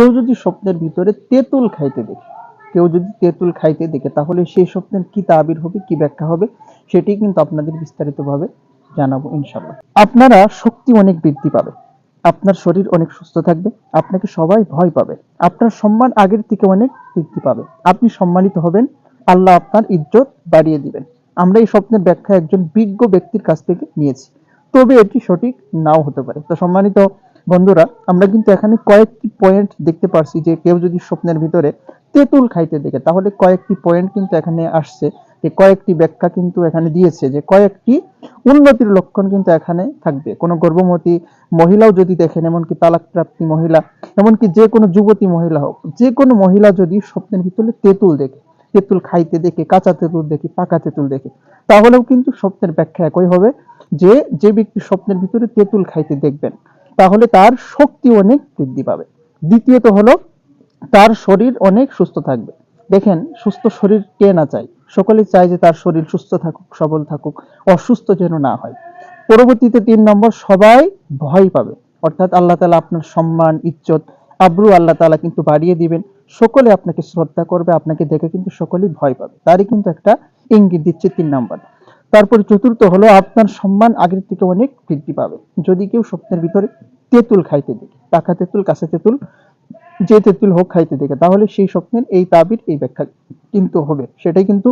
কেউ যদি স্বপ্নের ভিতরে তেঁতুল খাইতে দেখে, কেউ যদি তেঁতুল খাইতে দেখে, তাহলে সেই স্বপ্নের কি তাবির হবে, কি ব্যাখ্যা হবে, সেটি কিন্তু আপনাদের বিস্তারিতভাবে জানাব ইনশাল্লাহ আপনারা শক্তি অনেক বৃদ্ধি পাবে, আপনার শরীর অনেক সুস্থ থাকবে, আপনাকে সবাই ভয় পাবে, আপনার সম্মান আগের থেকে অনেক বৃদ্ধি পাবে। আপনি সম্মানিত হবেন, আল্লাহ আপনার ইজ্জত বাড়িয়ে দিবেন। আমরা এই স্বপ্নের ব্যাখ্যা একজন বিজ্ঞ ব্যক্তির কাছ থেকে নিয়েছি, তবে এটি সঠিক নাও হতে পারে। তো সম্মানিত বন্ধুরা, আমরা কিন্তু এখানে কয়েকটি পয়েন্ট দেখতে পারছি যে কেউ যদি স্বপ্নের ভিতরে তেঁতুল খাইতে দেখে, তাহলে কয়েকটি পয়েন্ট কিন্তু এখানে আসছে। যে কয়েকটি ব্যাখ্যা কিন্তু এখানে দিয়েছে যে কয়েকটি উন্নতির লক্ষণ কিন্তু এখানে থাকবে। কোনো গর্ভবতী মহিলাও যদি দেখেন, এমনকি তালাক প্রাপ্তি মহিলা, এমনকি যে কোনো যুবতী মহিলা হোক, যে কোনো মহিলা যদি স্বপ্নের ভিতরে তেঁতুল দেখে, তেঁতুল খাইতে দেখে, কাঁচা তেঁতুল দেখে, পাকা তেঁতুল দেখে, তাহলেও কিন্তু স্বপ্নের ব্যাখ্যা একই হবে যে যে ব্যক্তি স্বপ্নের ভিতরে তেঁতুল খাইতে দেখবেন তাহলে তার শক্তি অনেক বৃদ্ধি পাবে। দ্বিতীয়ত হলো, তার শরীর অনেক সুস্থ থাকবে। দেখেন, সুস্থ শরীর কে না চায়? সকলে চায় যে তার শরীর সুস্থ থাকুক, সবল থাকুক, অসুস্থ যেন না হয়। পরবর্তীতে তিন নম্বর, সবাই ভয় পাবে। অর্থাৎ আল্লাহ তালা আপনার সম্মান, ইজ্জত, আব্রু আল্লাহ তালা কিন্তু বাড়িয়ে দিবেন। সকলে আপনাকে শ্রদ্ধা করবে, আপনাকে দেখে কিন্তু সকলেই ভয় পাবে। তারই কিন্তু একটা ইঙ্গিত দিচ্ছে তিন নম্বর। তারপরে চতুর্থ হলো আপনার সম্মান আগের থেকে অনেক বৃদ্ধি পাবে। যদি কেউ স্বপ্নের ভিতরে তেঁতুল খাইতে দেখে, পাকা তেঁতুল, কাঁচা তেঁতুল, যে তেঁতুল হোক খাইতে দেখে, তাহলে সেই স্বপ্নের এই তাবির, এই ব্যাখ্যা কিন্তু হবে। সেটাই কিন্তু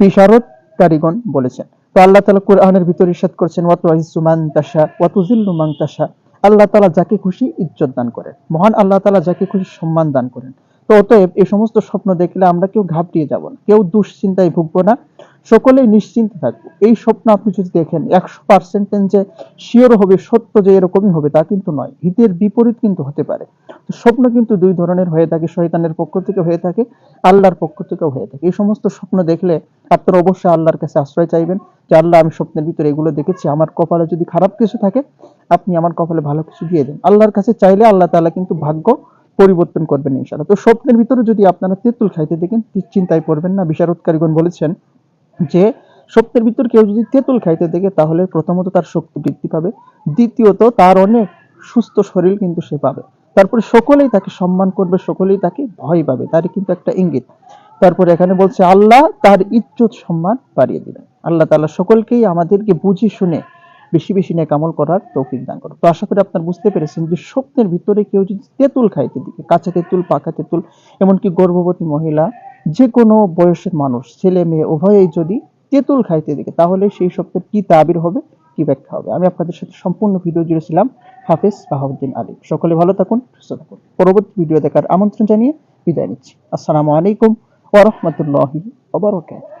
বিশারদ কারিগণ বলেছেন। তো আল্লাহ তালা কোরআনের ভিতরে ইরশাদ করছেন ওয়াত মান তাশা ওয়াতুজিল্লু মান তাশা। আল্লাহ তালা যাকে খুশি ইজ্জত দান করেন। মহান আল্লাহ তালা যাকে খুশি সম্মান দান করেন। তো অতএব এই সমস্ত স্বপ্ন দেখলে আমরা কেউ ঘাবড়িয়ে যাব না, কেউ দুশ্চিন্তায় ভুগবো না। সকলেই নিশ্চিন্ত থাকব। এই স্বপ্ন আপনি যদি দেখেন, একশো পার্সেন্ট যে শিওর হবে, সত্য যে এরকমই হবে, তা কিন্তু নয়। হিতের বিপরীত কিন্তু হতে পারে। তো স্বপ্ন কিন্তু দুই ধরনের হয়ে থাকে, শয়তানের পক্ষ থেকে হয়ে থাকে, আল্লাহর পক্ষ থেকেও হয়ে থাকে। এই সমস্ত স্বপ্ন দেখলে আপনারা অবশ্যই আল্লাহর কাছে আশ্রয় চাইবেন, যে আল্লাহ, আমি স্বপ্নের ভিতরে এগুলো দেখেছি, আমার কপালে যদি খারাপ কিছু থাকে, আপনি আমার কপালে ভালো কিছু দিয়ে দেন। আল্লাহর কাছে চাইলে আল্লাহ তাআলা কিন্তু ভাগ্য পরিবর্তন করবেন ইনশাআল্লাহ। তো স্বপ্নের ভিতরে যদি আপনারা তেঁতুল খাইতে দেখেন, চিন্তায় পড়বেন না। বিশারদকারীগণ বলেছেন যে শক্তের ভিতর কেউ যদি তেঁতুল খাইতে দেখে, তাহলে প্রথমত তার শক্তি বৃদ্ধি পাবে। দ্বিতীয়ত, তার অনেক সুস্থ শরীর কিন্তু সে পাবে। তারপরে সকলেই তাকে সম্মান করবে, সকলেই তাকে ভয় পাবে। তারই কিন্তু একটা ইঙ্গিত। তারপরে এখানে বলছে, আল্লাহ তার ইজ্জত সম্মান বাড়িয়ে দিবেন। আল্লাহ তালা সকলকেই আমাদেরকে বুঝি শুনে বেশি বেশি নেক আমল করার তৌফিক দান করো তো আশা করি আপনার বুঝতে পেরেছেন যে স্বপ্নের ভিতরে কেউ যদি তেঁতুল খাইতে দিকে, কাঁচা তেঁতুল, পাকা তেঁতুল, এমনকি গর্ভবতী মহিলা যে কোনো বয়সের মানুষ, ছেলে, মেয়ে উভয়েই যদি তেঁতুল খাইতে দিকে, তাহলে সেই স্বপ্নের কি তাবির হবে, কি ব্যাখ্যা হবে? আমি আপনাদের সাথে সম্পূর্ণ ভিডিও জুড়েছিলাম হাফেজ বাহাউদ্দিন আলী। সকলে ভালো থাকুন, সুস্থ থাকুন। পরবর্তী ভিডিও দেখার আমন্ত্রণ জানিয়ে বিদায় নিচ্ছি। আসসালামু আলাইকুম ওরহমতুল্লাহি ওবরাকাতুহু